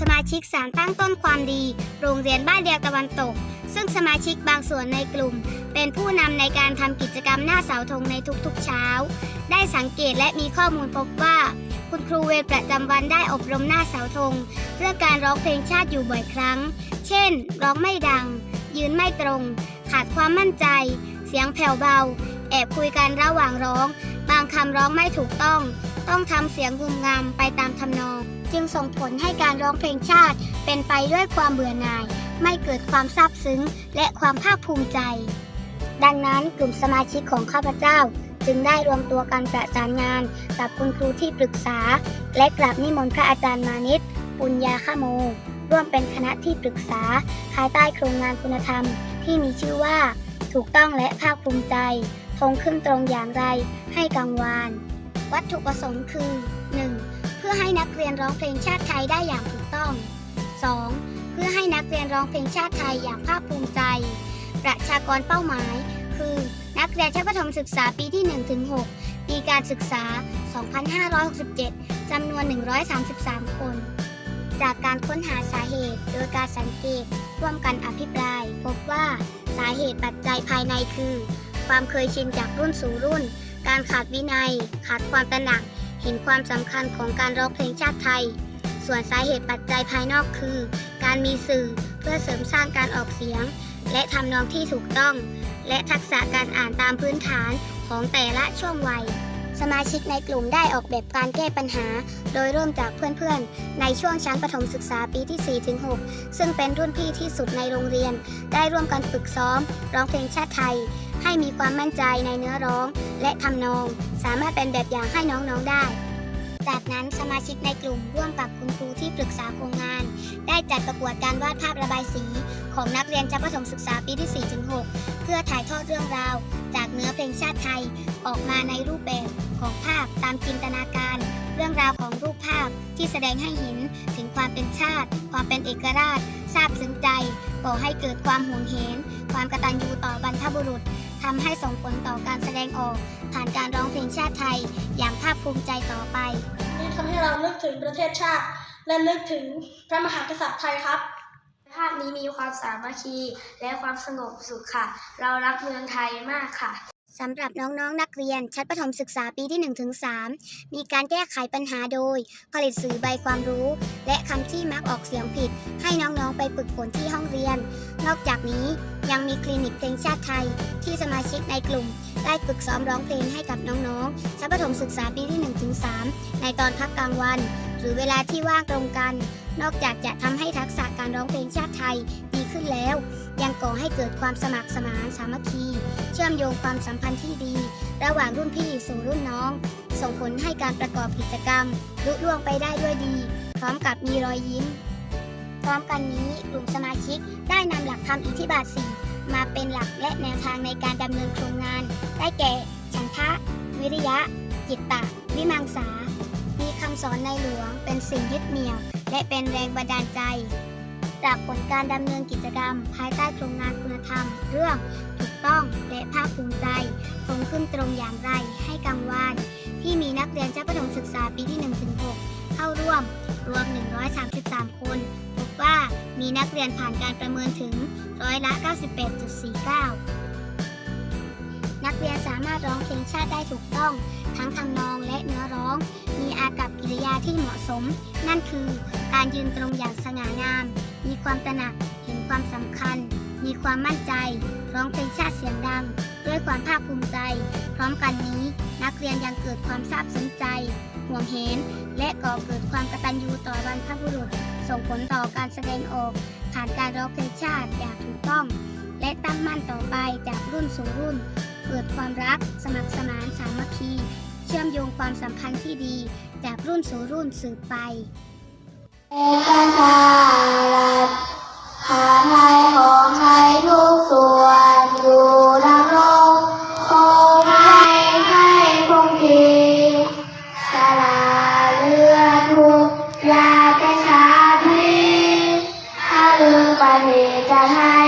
สมาชิกสารตั้งต้นความดี โรงเรียนบ้านเดียวตะวันตก ซึ่งสมาชิกบางส่วนในกลุ่ม เป็นผู้นำในการทำกิจกรรมหน้าเสาธงในทุกๆเช้า ได้สังเกตและมีข้อมูลพบว่า คุณครูเวรประจำวันได้อบรมหน้าเสาธงเรื่องการร้องเพลงชาติอยู่บ่อยครั้ง เช่น ร้องไม่ดัง ยืนไม่ตรง ขาดความมั่นใจ เสียงแผ่วเบา แอบคุยกันระหว่างร้อง บางคำร้องไม่ถูกต้อง ต้องทำเสียงงุมงำไปตามทำนอง จึงส่งผลให้การร้องเพลงชาติ เป็นไปด้วยความเบื่อหน่าย ไม่เกิดความซาบซึ้ง และความภาคภูมิใจ ดังนั้นกลุ่มสมาชิกของข้าพเจ้า จึงได้รวมตัวกันประสานงาน กับคุณครูที่ปรึกษา และกราบนิมนต์พระอาจารย์มานิตปุญญาขโม ร่วมเป็นคณะที่ปรึกษา ภายใต้โครงงานคุณธรรม ที่มีชื่อว่า ถูกต้องและภาคภูมิใจธงขึ้นตรงอย่างไรให้กังวาน วัตถุประสงค์คือ 1. เพื่อให้นักเรียนร้องเพลงชาติไทยได้อย่างถูกต้อง 2. เพื่อให้นักเรียนร้องเพลงชาติไทยอย่างภาคภูมิใจ ประชากรเป้าหมาย คือ นักเรียนชั้นประถมศึกษาปีที่1ถึง6ปีการศึกษา 2567จำนวน 133 คน จากการค้นหาสาเหตุโดยการสังเกตร่วมกันอภิปราย พบว่าสาเหตุปัจจัยภายในคือ ความเคยชินจากรุ่นสู่รุ่น การขาดวินัย ขาดความตระหนัก เห็นความสำคัญของการร้องเพลงชาติไทย ส่วนสาเหตุปัจจัยภายนอกคือ การมีสื่อเพื่อเสริมสร้างการออกเสียง และทำนองที่ถูกต้อง และทักษะการอ่านตามพื้นฐานของแต่ละช่วงวัย สมาชิกในกลุ่มได้ออกแบบการแก้ปัญหา โดยเริ่มจากเพื่อนๆ ในช่วงชั้นประถมศึกษาปีที่ 4-6 ซึ่งเป็นรุ่นพี่ที่สุดในโรงเรียน ได้ร่วมกันฝึกซ้อม ร้องเพลงชาติไทย ให้มีความมั่นใจในเนื้อร้อง และทำนอง สามารถเป็นแบบอย่างให้น้องๆได้ จากนั้นสมาชิกในกลุ่มร่วมกับคุณครูที่ปรึกษาโครงงาน ได้จัดประกวดการวาดภาพระบายสี ของนักเรียนชั้นประถมศึกษาปีที่ 4-6 เพื่อถ่ายทอดเรื่องราว จากเนื้อเพลงชาติไทยออกมาในรูปแบบของภาพตามจินตนาการ เรื่องราวของรูปภาพที่แสดงให้เห็นถึงความเป็นชาติ ความเป็นเอกราชซาบซึ้ง ก่อให้เกิดความหวงเห็น ความกตัญญูต่อบรรพบุรุษทำให้ส่งผลต่อการแสดงออก ผ่านการร้องเพลงชาติไทย อย่างภาคภูมิใจต่อไป นี่ทำให้เรานึกถึงประเทศชาติ และนึกถึงพระมหากษัตริย์ไทยครับภาพนี้มีความสามัคคีและความสงบสุขค่ะ เรารักเมืองไทยมากค่ะสำหรับน้องๆนักเรียน ชั้นประถมศึกษาปีที่ 1-3 มีการแก้ไขปัญหาโดย ผลิตสื่อใบความรู้ และคำที่มักออกเสียงผิด ให้น้องๆไป ฝึกฝนที่ห้องเรียน นอกจากนี้ยังมีคลินิกเพลงชาติไทย ที่สมาชิกในกลุ่ม ได้ฝึกซ้อมร้องเพลงให้กับน้องๆชั้นประถมศึกษาปีที่ 1-3 ในตอนพักกลางวัน หรือเวลาที่ว่างตรงกัน นอกจากจะทำให้ทักษะการร้องเพลงชาติไทยดีขึ้นแล้ว ยังก่อให้เกิดความสมัครสมานสามัคคี เชื่อมโยงความสัมพันธ์ที่ดี ระหว่างรุ่นพี่สู่รุ่นน้อง ส่งผลให้การประกอบกิจกรรมลุล่วงไปได้ด้วยดี พร้อมกับมีรอยยิ้ม ร้อมกันนี้กลุ่มสมาชิกได้นำหลักธรรมอิทธิบาทสี่มาเป็นหลักและแนวทางในการดำเนินโครงงาน ได้แก่ ฉันทะ วิริยะ จิตตะ วิมังสา มีคำสอนในหลวงเป็นสิ่งยึดเหนี่ยว และเป็นแรงบันดาลใจ จากผลการดำเนินกิจกรรม ภายใต้โครงงานคุณธรรม เรื่องถูกต้องและภาคภูมิใจคงขึ้นตรงอย่างไรให้กังวานที่มีนักเรียนชั้นประถมศึกษาปีที่ 1-6 เข้าร่วมรวม 133 คน ว่ามีนักเรียนผ่านการประเมินถึงร้อยละ 98.49 นักเรียนสามารถร้องเพลงชาติได้ถูกต้อง ทั้งทำนองและเนื้อร้อง มีอากับกิริยาที่เหมาะสม นั่นคือการยืนตรงอย่างสง่างาม มีความตระหนักเห็นความสำคัญ มีความมั่นใจ ร้องเพลงชาติเสียงดัง ด้วยความภาคภูมิใจ พร้อมกันนี้ นักเรียนยังเกิดความซาบซึ้งใจ ห่วงเห็น และก่อเกิดความกตัญญูต่อบรรพบุรุษ ส่งผลต่อการแสดงออก ผ่านการร้องเพลงชาติอย่างถูกต้อง และตั้งมั่นต่อไปจากรุ่นสู่รุ่น เกิดความรัก สมัครสมานสามัคคี เชื่อมโยงความสัมพันธ์ที่ดี จากรุ่นสู่รุ่นสืบไปประชา তাহার